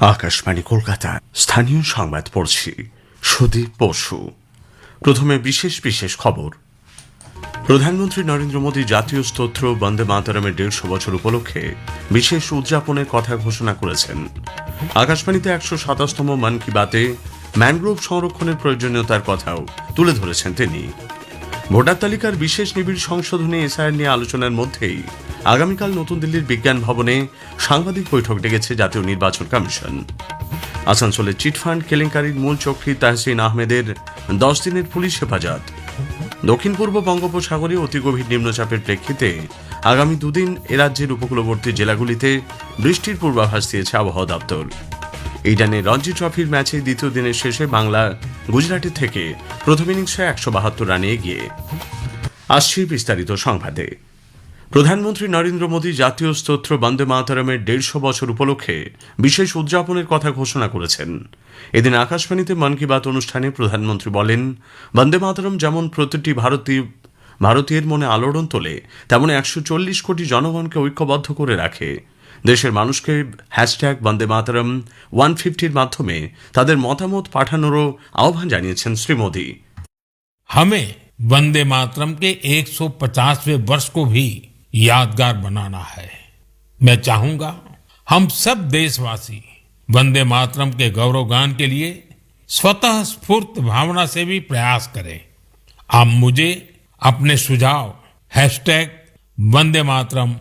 আকাশবাণী, কলকাতা। স্থানীয় সংবাদ পড়ছি সুদীপ বসু। প্রথমে বিশেষ বিশেষ খবর। প্রধানমন্ত্রী নরেন্দ্র মোদী জাতীয় স্তোত্র বন্দে মাতারামের দেড়শো বছর উপলক্ষে বিশেষ উদযাপনের কথা ঘোষণা করেছেন। আকাশবাণীতে একশো সাতাশতম মন কি বাতে ম্যানগ্রোভ সংরক্ষণের প্রয়োজনীয়তার কথাও তুলে ধরেছেন তিনি। ভোটার তালিকার বিশেষ নিবিড় সংশোধনী এসআইআর নিয়ে আলোচনার মধ্যেই আগামীকাল নতুন দিল্লির বিজ্ঞান ভবনে সাংবাদিক বৈঠক ডেকেছে জাতীয় নির্বাচন কমিশন। আসানসোলের চিটফান্ড কেলেঙ্কারির মূল চক্রী তাহসিন আহমেদের দশ দিনের পুলিশ হেফাজত। দক্ষিণ পূর্ব বঙ্গোপসাগরে অতি গভীর নিম্নচাপের প্রেক্ষিতে আগামী দুদিন এ রাজ্যের উপকূলবর্তী জেলাগুলিতে বৃষ্টির পূর্বাভাস দিয়েছে আবহাওয়া দপ্তর। ইডানে রঞ্জি ট্রফির ম্যাচে দ্বিতীয় দিনের শেষে বাংলা গুজরাটের থেকে প্রথম ইনিংসে একশো বাহাত্তর রানে এগিয়ে। আসছি বিস্তারিত সংবাদে। প্রধানমন্ত্রী নরেন্দ্র মোদী জাতীয় স্তোত্র বন্দে মাতারামের দেড়শো বছর উপলক্ষে বিশেষ উদযাপনের কথা ঘোষণা করেছেন। এদিন আকাশবাণীতে মন কি বাত অনুষ্ঠানে প্রধানমন্ত্রী বলেন, বন্দে মাতারাম যেমন প্রতিটি ভারতীয়, ভারতীয়ের মনে আলোড়ন তোলে, তেমন একশো চল্লিশ কোটি জনগণকে ঐক্যবদ্ধ করে রাখে। দেশের মানুষকে হ্যাশট্যাগ বন্দে মাতারাম ওয়ান ফিফটির মাধ্যমে তাদের মতামত পাঠানোরও আহ্বান জানিয়েছেন শ্রী মোদী हमें वंदे मातरम के 150वें वर्ष को भी यादगार बनाना है मैं चाहूंगा हम सब देशवासी वंदे मातरम के गौरवगान के लिए स्वतः स्फूर्त भावना से भी प्रयास करें आप मुझे अपने सुझाव हैशटैग वंदे मातरम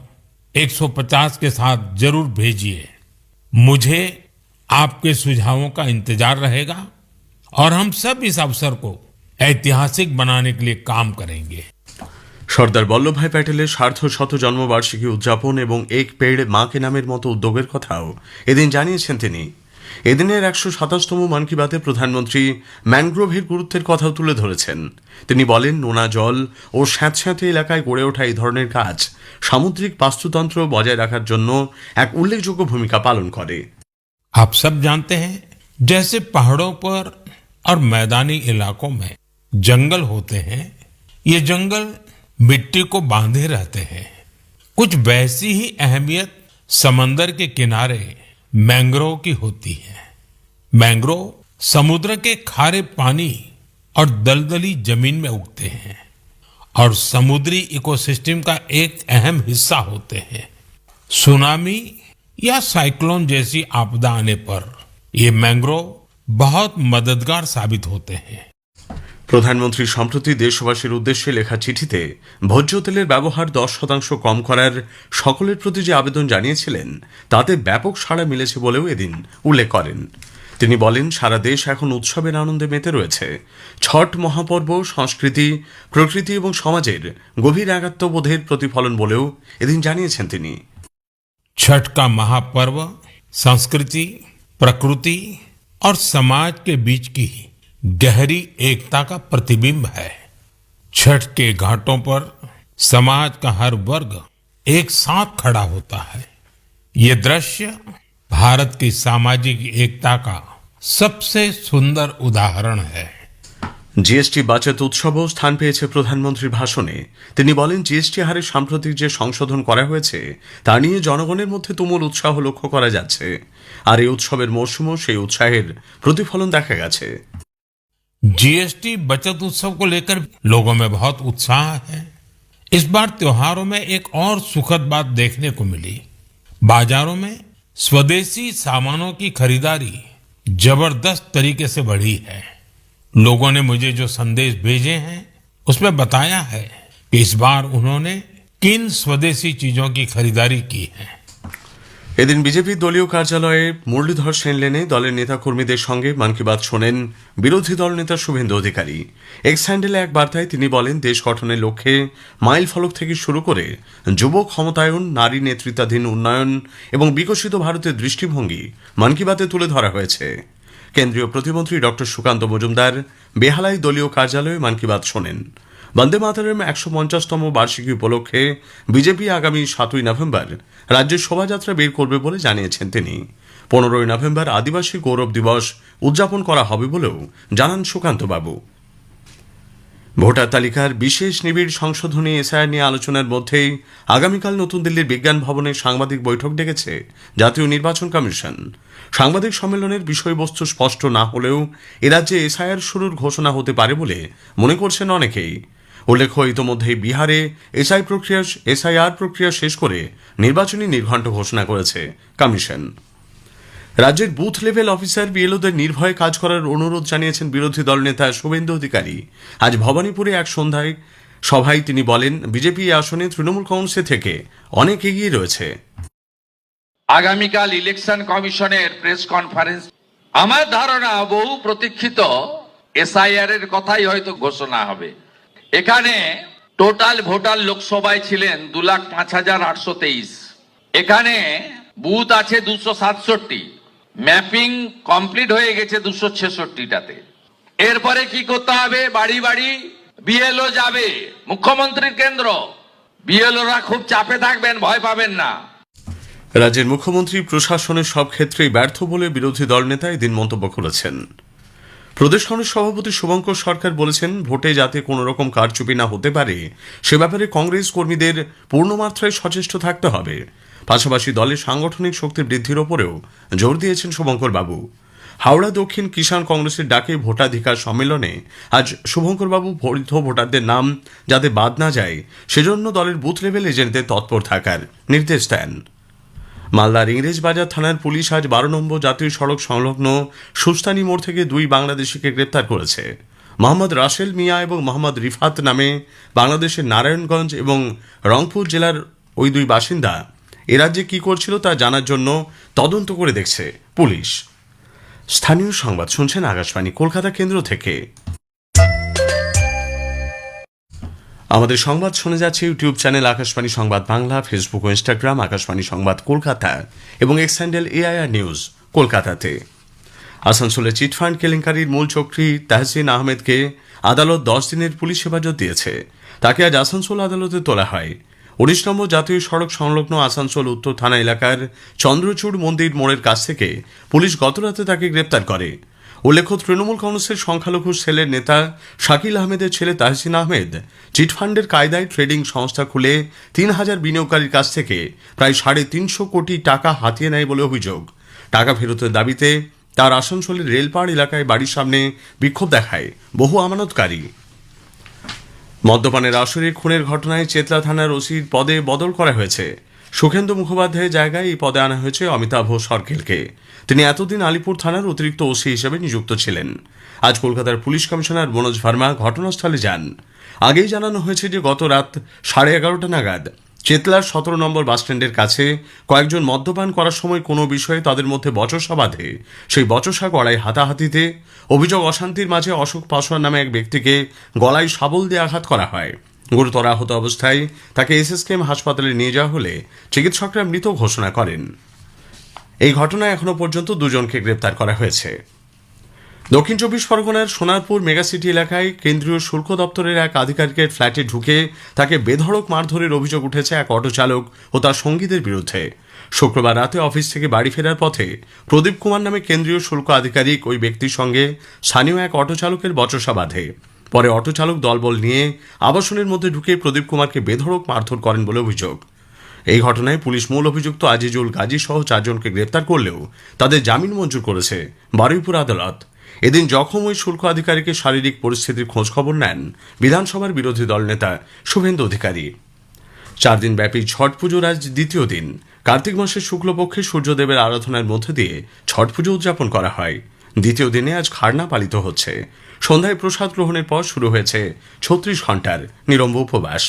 150 के साथ जरूर भेजिए मुझे आपके सुझावों का इंतजार रहेगा और हम सब इस अवसर को ऐतिहासिक बनाने के लिए काम करेंगे সর্দার বল্লভভাই প্যাটেলের সার্ধ শত জন্মবার্ষিকী উদযাপন এবং এক পেড় মাকে নামের মতো উদ্যোগের কথাও এদিন জানিয়েছেন তিনি এদিনের একশো সাতাশতম মন কি বাতে প্রধানমন্ত্রী ম্যানগ্রোভের গুরুত্বের কথাও তুলে ধরেছেন তিনি বলেন নোনা জল ও স্যাঁতস্যাঁতে এলাকায় গড়ে ওঠা এই ধরনের কাজ সামুদ্রিক বাস্তুতন্ত্র বজায় রাখার জন্য এক উল্লেখযোগ্য ভূমিকা পালন করে आप सब जानते हैं जैसे पहाड़ों पर और मैदानी इलाकों में जंगल होते हैं ये जंगल मिट्टी को बांधे रहते हैं कुछ वैसी ही अहमियत समंदर के किनारे मैंग्रोव की होती है। मैंग्रोव समुद्र के खारे पानी और दलदली ज़मीन में उगते हैं और समुद्री इकोसिस्टम का एक अहम हिस्सा होते हैं। सुनामी या साइक्लोन जैसी आपदा आने पर ये मैंग्रोव बहुत मददगार साबित होते हैं। প্রধানমন্ত্রী সম্প্রতি দেশবাসীর উদ্দেশ্যে লেখা চিঠিতে ভোজ্য তেলের ব্যবহার দশ শতাংশ কম করার সকলের প্রতি যে আবেদন জানিয়েছিলেন তাতে ব্যাপক সাড়া মিলেছে বলেও এদিন উল্লেখ করেন তিনি বলেন সারা দেশ এখন উৎসবের আনন্দে মেতে রয়েছে ছট মহাপর্ব সংস্কৃতি প্রকৃতি এবং সমাজের গভীর একাত্মবোধের প্রতিফলন বলেও এদিন জানিয়েছেন তিনি छठ का महापर्व संस्कृति प्रकृति और समाज के बीच की गहरी एकता का प्रतिबिंब है छठ के घाटों पर समाज का हर वर्ग एक साथ खड़ा होता है ये दृश्य भारत की सामाजिक एकता का सबसे सुंदर उदाहरण है জিএসটি বাচত উৎসবও স্থান পেয়েছে প্রধানমন্ত্রীর ভাষণে তিনি বলেন জিএসটি হারে সাম্প্রতিক যে সংশোধন করা হয়েছে তা নিয়ে জনগণের মধ্যে তুমুল উৎসাহ লক্ষ্য করা যাচ্ছে আর এই উৎসবের মরশুমও সেই উৎসাহের প্রতিফলন দেখা গেছে जीएसटी, बचत उत्सव को लेकर लोगों में बहुत उत्साह है। इस बार त्योहारों में एक और सुखद बात देखने को मिली। बाजारों में स्वदेशी सामानों की खरीदारी ज़बरदस्त तरीके से बढ़ी है। लोगों ने मुझे जो संदेश भेजे हैं, उसमें बताया है कि इस बार उन्होंने किन स्वदेशी चीज़ों की खरीदारी की है। এদিন বিজেপির দলীয় কার্যালয়ে মুরলীধর সেন লেনে দলের নেতাকর্মীদের সঙ্গে মন কি বাত শোনেন বিরোধী দল নেতা শুভেন্দু অধিকারী। এক্স হ্যান্ডেলে এক বার্তায় তিনি বলেন, দেশ গঠনের লক্ষ্যে মাইল ফলক থেকে শুরু করে যুব ক্ষমতায়ন, নারী নেতৃত্বাধীন উন্নয়ন এবং বিকশিত ভারতের দৃষ্টিভঙ্গি মন কি বাতে তুলে ধরা হয়েছে। কেন্দ্রীয় প্রতিমন্ত্রী ডক্টর সুকান্ত মজুমদার বেহালাই দলীয় কার্যালয়ে মন কি বাত শোনেন। বন্দে মাতারাম একশো পঞ্চাশতম বার্ষিকী উপলক্ষে বিজেপি আগামী সাতই নভেম্বর রাজ্যের শোভাযাত্রা বের করবে বলে জানিয়েছেন তিনি। পনেরোই নভেম্বর আদিবাসী গৌরব দিবস উদযাপন করা হবে বলেও জানান সুকান্তবাবু। ভোটার তালিকার বিশেষ নিবিড় সংশোধনী এসআইআর নিয়ে আলোচনার মধ্যেই আগামীকাল নতুন দিল্লির বিজ্ঞান ভবনে সাংবাদিক বৈঠক ডেকেছে জাতীয় নির্বাচন কমিশন। সাংবাদিক সম্মেলনের বিষয়বস্তু স্পষ্ট না হলেও এ রাজ্যে এসআইআর শুরুর ঘোষণা হতে পারে বলে মনে করছেন অনেকেই। উল্লেখ্য, ইতোমধ্যেই বিহারে এসআই প্রক্রিয়া, এসআইআর প্রক্রিয়া শেষ করে নির্বাচনী নির্ঘণ্ট ঘোষণা করেছে কমিশন। রাজ্যের বুথ লেভেল অফিসার বিএলওদের নির্ভয়ে কাজ করার অনুরোধ জানিয়েছেন বিরোধী দলনেতা শুভেন্দু অধিকারী। আজ ভবানীপুরে এক সন্ধ্যায় সভায় তিনি বলেন, বিজেপি আসনে তৃণমূল কংগ্রেসের থেকে অনেক এগিয়ে রয়েছে। আগামীকাল ইলেকশন কমিশনের প্রেস কনফারেন্স। আমার ধারণা, বহু প্রতীক্ষিত এসআইআর এর কথাই হয়তো ঘোষণা হবে। এখানে টোটাল ভোটার লোকসভায় ছিলেন দু লাখ পাঁচ হাজার আটশো তেইশ। এখানে বুথ আছে দুশো সাতষট্টি। ম্যাপিং কমপ্লিট হয়ে গেছে দুশো ছেষট্টিটাতে। এরপরে কি করতে হবে? বাড়ি বাড়ি বিএলও যাবে। মুখ্যমন্ত্রীর কেন্দ্র। বিএলওরা খুব চাপে থাকবেন, ভয় পাবেন না। রাজ্যের মুখ্যমন্ত্রী প্রশাসনের সব ক্ষেত্রেই ব্যর্থ বলে বিরোধী দলনেতা এদিন মন্তব্য করেছেন। প্রদেশ কংগ্রেস সভাপতি শুভঙ্কর সরকার বলেছেন, ভোটে যাতে কোনো রকম কারচুপি না হতে পারে, সে ব্যাপারে কংগ্রেস কর্মীদের পূর্ণমাত্রায় সচেষ্ট থাকতে হবে। পাশাপাশি দলের সাংগঠনিক শক্তি বৃদ্ধির ওপরেও জোর দিয়েছেন শুভঙ্কর বাবু। হাওড়া দক্ষিণ কিষাণ কংগ্রেসের ডাকে ভোটাধিকার সম্মেলনে আজ শুভঙ্কর বাবু বৈধ ভোটারদের নাম যাতে বাদ না যায়, সেজন্য দলের বুথ লেভেল এজেন্টদের তৎপর থাকার নির্দেশ দেন। মালদার ইংরেজবাজার থানার পুলিশ আজ বারো নম্বর জাতীয় সড়ক সংলগ্ন সুস্তানি মোড় থেকে দুই বাংলাদেশিকে গ্রেপ্তার করেছে। মোহাম্মদ রাসেল মিয়া এবং মোহাম্মদ রিফাত নামে বাংলাদেশের নারায়ণগঞ্জ এবং রংপুর জেলার ওই দুই বাসিন্দা এ রাজ্যে কি করছিল তা জানার জন্য তদন্ত করে দেখছে পুলিশ। স্থানীয় সংবাদ শুনছেন আকাশবাণী, কলকাতা কেন্দ্র থেকে। আমাদের সংবাদ শুনে যাচ্ছে ইউটিউব চ্যানেল আকাশবাণী সংবাদ বাংলা ফেসবুক ও ইনস্টাগ্রাম আকাশবাণী সংবাদ কলকাতা এবং এক্স হ্যান্ডেল এআইআর নিউজ কলকাতাতে। আসানসোলে চিটফান্ড কেলেঙ্কারির মূল চক্রী তাহসিন আহমেদকে আদালত দশ দিনের পুলিশ হেফাজত দিয়েছে। তাকে আজ আসানসোল আদালতে তোলা হয়। উনিশ নম্বর জাতীয় সড়ক সংলগ্ন আসানসোল উত্তর থানা এলাকার চন্দ্রচূড় মন্দির মোড়ের কাছ থেকে পুলিশ গতরাতে তাকে গ্রেপ্তার করে। উল্লেখ্য, তৃণমূল কংগ্রেসের সংখ্যালঘু সেলের নেতা শাকিল আহমেদের ছেলে তাহসিন আহমেদ চিটফান্ডের কায়দায় ট্রেডিং সংস্থা খুলে তিন হাজার বিনিয়োগকারীর কাছ থেকে প্রায় সাড়ে তিনশো কোটি টাকা হাতিয়ে নেয় বলে অভিযোগ। টাকা ফেরতের দাবিতে তার আসানসোলের রেলপাড় এলাকায় বাড়ির সামনে বিক্ষোভ দেখায় বহু আমানতকারী। মদ্যপানের আসরে খুনের ঘটনায় চেতলা থানার ওসির পদে বদল করা হয়েছে। সুখেন্দু মুখোপাধ্যায়ের জায়গায় এই পদে আনা হয়েছে অমিতাভ সরকেলকে তিনি এতদিন আলিপুর থানার অতিরিক্ত ওসি হিসেবে নিযুক্ত ছিলেন। আজ কলকাতার পুলিশ কমিশনার মনোজ ভার্মা ঘটনাস্থলে যান। আগেই জানানো হয়েছে যে গত রাত সাড়ে এগারোটা নাগাদ চেতলার সতেরো নম্বর বাসস্ট্যান্ডের কাছে কয়েকজন মদ্যপান করার সময় কোনো বিষয়ে তাদের মধ্যে বচসা বাঁধে। সেই বচসা গড়ায় হাতাহাতিতে অভিযোগ অশান্তির মাঝে অশোক পাসওয়ান নামে এক ব্যক্তিকে গলায় শাবল দিয়ে আঘাত করা হয়। গুরুতর আহত অবস্থায় তাকে এসএসকেএম হাসপাতালে নিয়ে যাওয়া হলে চিকিৎসকরা মৃত ঘোষণা করেন। এই ঘটনায় এখনও পর্যন্ত দুজনকে গ্রেপ্তার করা হয়েছে। দক্ষিণ চব্বিশ পরগনার সোনারপুর মেগাসিটি এলাকায় কেন্দ্রীয় শুল্ক দপ্তরের এক আধিকারিকের ফ্ল্যাটে ঢুকে তাকে বেধড়ক মারধরের অভিযোগ উঠেছে এক অটো চালক ও তার সঙ্গীদের বিরুদ্ধে। শুক্রবার রাতে অফিস থেকে বাড়ি ফেরার পথে প্রদীপ কুমার নামে কেন্দ্রীয় শুল্ক আধিকারিক ওই ব্যক্তির সঙ্গে স্থানীয় এক অটো চালকের বচসা বাঁধে। পরে অটো চালক দলবল নিয়ে আবাসনের মধ্যে ঢুকে প্রদীপ কুমারকে বেধড়ক মারধর করেন বলে অভিযোগ। এই ঘটনায় পুলিশ মূল অভিযুক্ত আজিজুল গাজী সহ চারজনকে গ্রেপ্তার করলেও তাদের জামিন মঞ্জুর করেছে বারুইপুর আদালত। এদিন জখম ওই শুল্ক আধিকারিকের শারীরিক পরিস্থিতির খোঁজ খবর নেন বিধানসভার বিরোধী দলনেতা শুভেন্দু অধিকারী। চার দিন ব্যাপী ছট পুজোর আজ দ্বিতীয় দিন। কার্তিক মাসের শুক্লপক্ষে সূর্যদেবের আরাধনার মধ্যে দিয়ে ছট পুজো উদযাপন করা হয়। দ্বিতীয় দিনে আজ খারনা পালিত হচ্ছে। সন্ধ্যায় প্রসাদ গ্রহণের পর শুরু হয়েছে ছত্রিশ ঘণ্টার নিরম্ব উপবাস।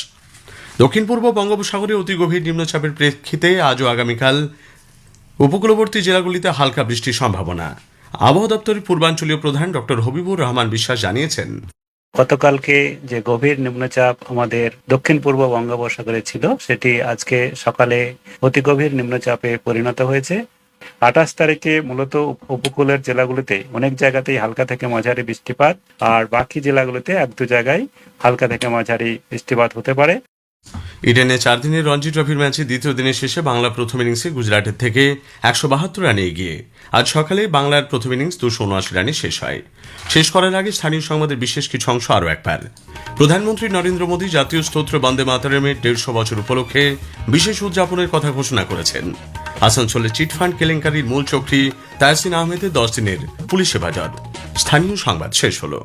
দক্ষিণ পূর্ব বঙ্গোপসাগরে অতি গভীর নিম্নচাপের প্রেক্ষিতে আজও আগামীকাল উপকূলবর্তী জেলাগুলিতে হালকা বৃষ্টির সম্ভাবনা। আবহাওয়া দপ্তরের পূর্বাঞ্চলীয় প্রধান ডক্টর হবিবুর রহমান বিশ্বাস জানিয়েছেন। গতকালকে যে গভীর নিম্নচাপ আমাদের দক্ষিণ পূর্ব বঙ্গোপসাগরে ছিল, সেটি আজকে সকালে অতি গভীর নিম্নচাপে পরিণত হয়েছে। আঠাশ তারিখে মূলত উপ- উপকূলের জেলাগুলিতে অনেক জায়গাতেই হালকা থেকে মাঝারি বৃষ্টিপাত, আর বাকি জেলাগুলিতে এক দু জায়গায় হালকা থেকে মাঝারি বৃষ্টিপাত হতে পারে। ইডেনে চার দিনের রঞ্জি ট্রফির ম্যাচে দ্বিতীয় দিনের শেষে বাংলা প্রথম ইনিংসে গুজরাটের থেকে একশো বাহাত্তর রানে এগিয়ে। আজ সকালে বাংলার প্রথম ইনিংস দুশো উনআশি রানে শেষ হয়। শেষ করার আগে স্থানীয় সংবাদের বিশেষ কিছু অংশ আরও একবার প্রধানমন্ত্রী নরেন্দ্র মোদী জাতীয় স্তোত্র বন্দে মাতারামের দেড়শো বছর উপলক্ষে বিশেষ উদযাপনের কথা ঘোষণা করেছেন। আসানসোলে চিটফান্ড কেলেঙ্কারির মূল চক্রী তায়াসিন আহমেদের দশ দিনের পুলিশ হেফাজত। স্থানীয় সংবাদ শেষ হলো।